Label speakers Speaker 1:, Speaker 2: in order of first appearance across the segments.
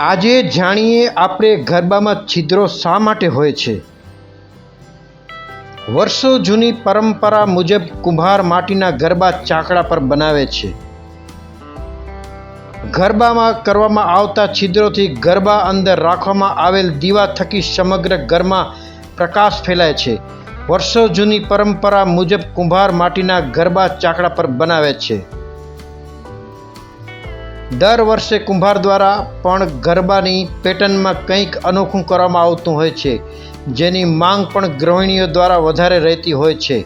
Speaker 1: આજે જાણીએ આપણે ગરબામાં છિદ્રો શા માટે હોય છે? વર્ષો જૂની પરંપરા મુજબ કુંભાર માટીના ગરબા ચાકડા પર બનાવે છે. ગરબામાં કરવામાં આવતા છિદ્રોથી ગરબા અંદર રાખવામાં આવેલ દીવા થકી સમગ્ર ઘરમાં પ્રકાશ ફેલાય છે. વર્ષો જૂની પરંપરા મુજબ કુંભાર માટીના ગરબા ચાકડા પર બનાવે છે. દર વર્ષે કુંભાર દ્વારા પણ ગરબાની પેટર્નમાં કંઈક અનોખું કરવામાં આવતું હોય છે, જેની માંગ પણ ગૃહિણીઓ દ્વારા વધારે રહેતી હોય છે.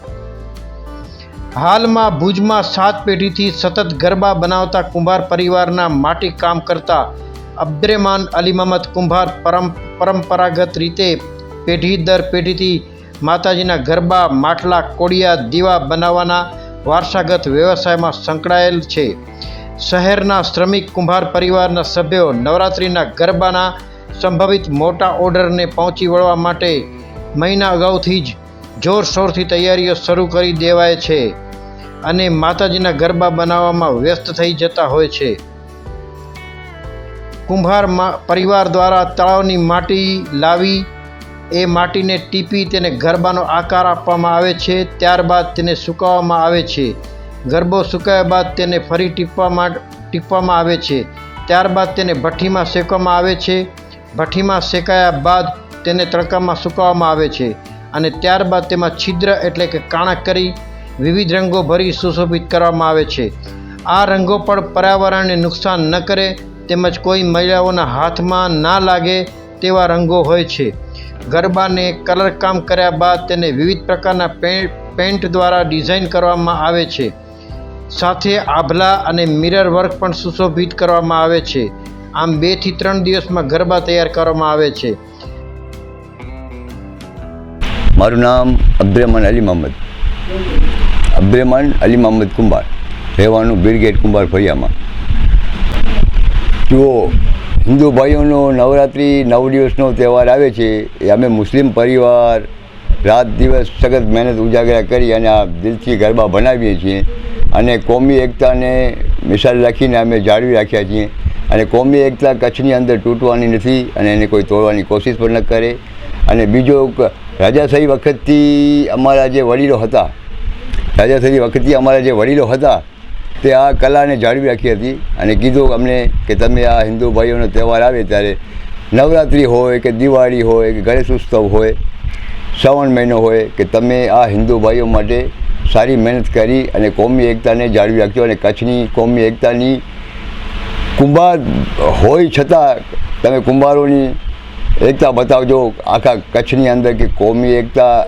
Speaker 1: હાલમાં ભુજમાં સાત પેઢીથી સતત ગરબા બનાવતા કુંભાર પરિવારના માટી કામ કરતા અબ્દ્રેમાન અલી મહમદ કુંભાર પરમ, પરંપરાગત રીતે પેઢી દર પેઢીથી માતાજીના ગરબા, માટલા, કોડિયા, દીવા બનાવવાના વારસાગત વ્યવસાયમાં સંકળાયેલ છે. શહેરના શ્રમિક કુંભાર પરિવારના સભ્યો નવરાત્રિના ગરબાના સંભવિત મોટા ઓર્ડરને પહોંચી વળવા માટે મહિના અગાઉથી જ જોરશોરથી તૈયારીઓ શરૂ કરી દેવાય છે અને માતાજીના ગરબા બનાવવામાં વ્યસ્ત થઈ જતા હોય છે. કુંભાર પરિવાર દ્વારા તળાવની માટી લાવી, એ માટીને ટીપી તેને ગરબાનો આકાર આપવામાં આવે છે, ત્યારબાદ તેને સુકાવવામાં આવે છે. ગરબો સુકાયા બાદ તેને ફરી ટીપવામાં ટીપવામાં આવે છે. ત્યારબાદ તેને ભઠ્ઠીમાં શેકવામાં આવે છે. ભઠ્ઠીમાં શેકાયા બાદ તેને તડકામાં સુકાવવામાં આવે છે અને ત્યારબાદ તેમાં છિદ્ર એટલે કે કાણા કરી વિવિધ રંગો ભરી સુશોભિત કરવામાં આવે છે. આ રંગો પણ પર્યાવરણને નુકસાન ન કરે તેમજ કોઈ મહિલાઓના હાથમાં ના લાગે તેવા રંગો હોય છે. ગરબાને કલર કામ કર્યા બાદ તેને વિવિધ પ્રકારના પેન્ટ પેન્ટ દ્વારા ડિઝાઇન કરવામાં આવે છે. સાથે આભલા અને મિરર વર્ક પણ સુશોભિત કરવામાં આવે છે. આમ બેથી ત્રણ દિવસમાં ગરબા તૈયાર કરવામાં આવે છે.
Speaker 2: મારું નામ અબ્દ્રેમાન અલી મહમદ અબ્દ્રેમાન અલી મહમદ કુંભાર. રહેવાનું બિરગેટ કુંભાર ફળિયામાં. જુઓ, હિન્દુ ભાઈઓનો નવરાત્રિ નવ દિવસનો તહેવાર આવે છે. એ અમે મુસ્લિમ પરિવાર રાત દિવસ સખત મહેનત ઉજાગરા કરી અને આ દિલથી ગરબા બનાવીએ છીએ. અને કોમી એકતાને મિસાલ રાખીને અમે જાળવી રાખ્યા છીએ. અને કોમી એકતા કચ્છની અંદર તૂટવાની નથી અને એને કોઈ તોડવાની કોશિશ પણ ન કરે. અને બીજો રાજાશાહી વખતથી અમારા જે વડીલો હતા રાજાશાહી વખતથી અમારા જે વડીલો હતા, તે આ કલાને જાળવી રાખી હતી અને કીધું અમને કે તમે આ હિન્દુ ભાઈઓનો તહેવાર આવે ત્યારે નવરાત્રિ હોય કે દિવાળી હોય કે ગણેશ ઉત્સવ હોય શ્રાવણ મહિનો હોય કે તમે આ હિન્દુ ભાઈઓ માટે સારી મહેનત કરી અને કોમી એકતાને જાળવી રાખજો અને કચ્છની કોમી એકતાની કુંભાર હોય છતાં તમે કુંભારોની એકતા બતાવજો. આખા કચ્છની અંદર કે કોમી એકતા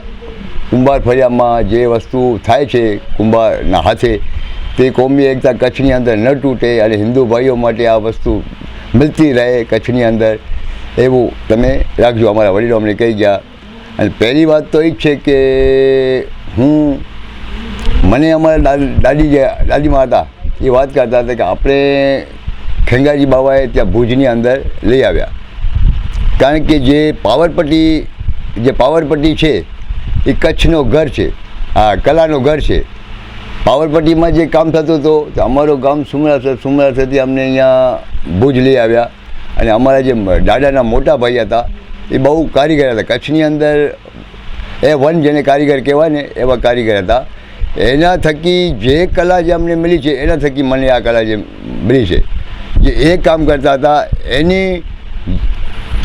Speaker 2: કુંભાર ફળિયામાં જે વસ્તુ થાય છે કુંભારના હાથે, તે કોમી એકતા કચ્છની અંદર ન તૂટે અને હિન્દુ ભાઈઓ માટે આ વસ્તુ મળતી રહે કચ્છની અંદર, એવું તમે રાખજો. અમારા વડીલો અમને કહી ગયા અને પહેલી વાત તો એ જ છે કે હું, મને અમારા દાદી દાદીમાં હતા, એ વાત કરતા હતા કે આપણે ખેંગાજી બાવાએ ત્યાં ભુજની અંદર લઈ આવ્યા. કારણ કે જે પાવરપટ્ટી જે પાવરપટ્ટી છે, એ કચ્છનો ઘર છે, આ કલાનો ઘર છે. પાવરપટ્ટીમાં જે કામ થતું હતું, તો અમારું ગામ સુમરાસર, સુમરાસરથી અમને અહીંયા ભુજ લઈ આવ્યા. અને અમારા જે દાદાના મોટા ભાઈ હતા એ બહુ કારીગર હતા. કચ્છની અંદર એ વન જેને કારીગર કહેવાય ને એવા કારીગર હતા. એના થકી જે કલા જે અમને મળી છે, એના થકી મને આ કલા જે મળી છે. જે એ કામ કરતા હતા, એની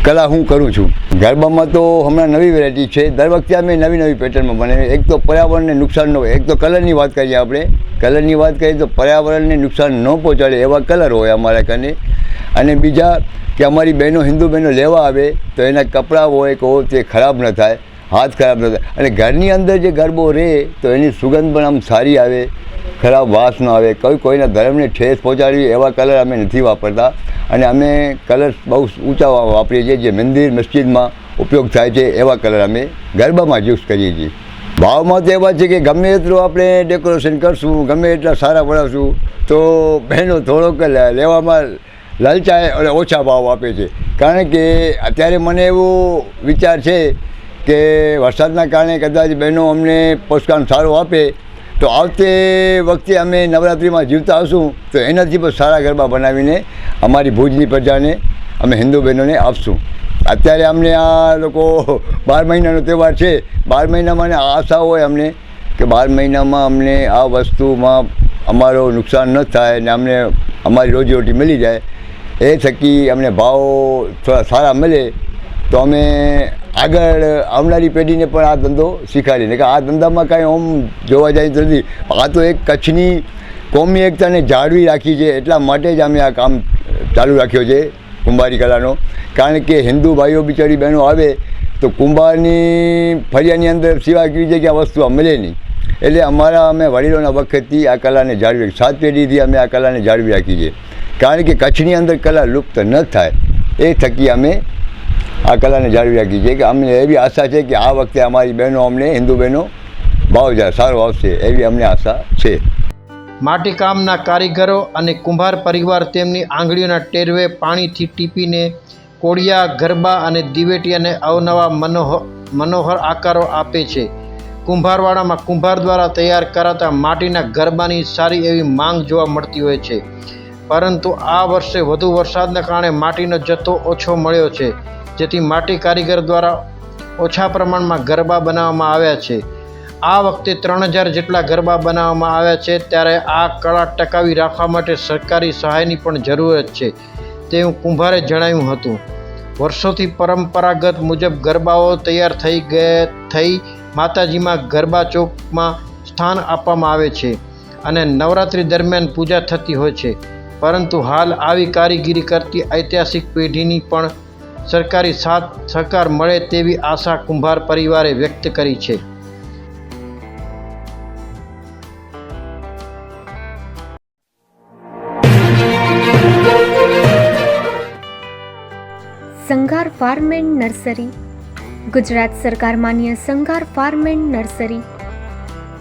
Speaker 2: કલા હું કરું છું. ગરબામાં તો હમણાં નવી વેરાયટી છે. દર વખતે અમે નવી નવી પેટર્નમાં બને. એક તો પર્યાવરણને નુકસાન ન હોય. એક તો કલરની વાત કરીએ આપણે. કલરની વાત કરીએ તો પર્યાવરણને નુકસાન ન પહોંચાડે એવા કલર હોય અમારા કને અને બીજા કે અમારી બહેનો, હિન્દુ બહેનો લેવા આવે તો એના કપડાં હોય કે તે ખરાબ ન થાય, હાથ ખરાબ ન થાય. અને ઘરની અંદર જે ગરબો રહે તો એની સુગંધ પણ આમ સારી આવે, ખરાબ વાસ ન આવે. કોઈ કોઈના ધર્મને ઠેસ પહોંચાડવી એવા કલર અમે નથી વાપરતા. અને અમે કલર બહુ ઊંચા વાપરીએ છીએ, જે મંદિર, મસ્જિદમાં ઉપયોગ થાય છે એવા કલર અમે ગરબામાં યુઝ કરીએ છીએ. ભાવમાં તો એવા છે કે ગમે એટલું આપણે ડેકોરેશન કરશું, ગમે એટલા સારા બનાવશું તો બહેનો થોડોક લેવામાં લલચાય અને ઓછા ભાવ આપે છે. કારણ કે અત્યારે મને એવો વિચાર છે કે વરસાદના કારણે કદાચ બહેનો અમને પોષકાન સારું આપે, તો આવતે વખતે અમે નવરાત્રિમાં જીવતા હશું, તો એનાથી પણ સારા ગરબા બનાવીને અમારી ભુજની પ્રજાને અમે હિન્દુ બહેનોને આપશું. અત્યારે અમને આ લોકો બાર મહિનાનો તહેવાર છે. બાર મહિનામાં આશા હોય અમને કે બાર મહિનામાં અમને આ વસ્તુમાં અમારો નુકસાન ન થાય ને અમને અમારી રોજીરોટી મળી જાય. એ થકી અમને ભાવ થોડા સારા મળે, તો અમે આગળ આવનારી પેઢીને પણ આ ધંધો શીખવાડીને કે આ ધંધામાં કાંઈ ઓમ જોવા જાય નથી. આ તો એક કચ્છની કોમી એકતાને જાળવી રાખી છે, એટલા માટે જ અમે આ કામ ચાલુ રાખ્યો છે કુંભારી કલાનો. કારણ કે હિન્દુ ભાઈઓ બિચારી બહેનો આવે, તો કુંભારની ફરિયાની અંદર સિવાય કેવી જગ્યા વસ્તુ આ મળે નહીં. એટલે અમારા અમે વડીલોના વખતથી આ કલાને જાળવી સાત પેઢીથી અમે આ કલાને જાળવી રાખી છે. કારણ કે કચ્છની અંદર કલા લુપ્ત ન થાય. એ થકી અમે આ કલાને જાળવી રાખી છે કે અમને એવી આશા છે કે આ વખતે અમારી બહેનો અમને, હિન્દુ બહેનો ભાવ સારો આવશે એવી અમને આશા છે.
Speaker 1: માટીકામના કારીગરો અને કુંભાર પરિવાર તેમની આંગળીઓના ટેરવે પાણીથી ટીપીને કોળિયા, ગરબા અને દિવેટિયાને અવનવા મનોહર મનોહર આકારો આપે છે. કુંભારવાડામાં કુંભાર દ્વારા તૈયાર કરાતા માટીના ગરબાની સારી એવી માંગ જોવા મળતી હોય છે. પરંતુ આ વર્ષે વધુ વરસાદના કારણે માટીનો જથ્થો ઓછો મળ્યો છે, જેથી માટી કારીગર દ્વારા ઓછા પ્રમાણમાં ગરબા બનાવવામાં આવ્યા છે. આ વખતે ત્રણ હજાર જેટલા ગરબા બનાવવામાં આવ્યા છે, ત્યારે આ કળા ટકાવી રાખવા માટે સરકારી સહાયની પણ જરૂરત છે, તેવું કુંભારે જણાવ્યું હતું. વર્ષોથી પરંપરાગત મુજબ ગરબાઓ તૈયાર થઈ ગયા, થઈ માતાજીમાં ગરબા ચોકમાં સ્થાન આપવામાં આવે છે અને નવરાત્રિ દરમિયાન પૂજા થતી હોય છે. પરંતુ હાલ આવી કારીગીરી કરતી ઐતિહાસિક પેઢીની પણ સરકારી સાથ સહકાર મળે તેવી આશા કુંભાર પરિવારે વ્યક્ત કરી છે.
Speaker 3: Sanghar farm and nursery. Gujarat સરકાર માન્ય સંઘાર ફાર્મ એન્ડ નર્સરી.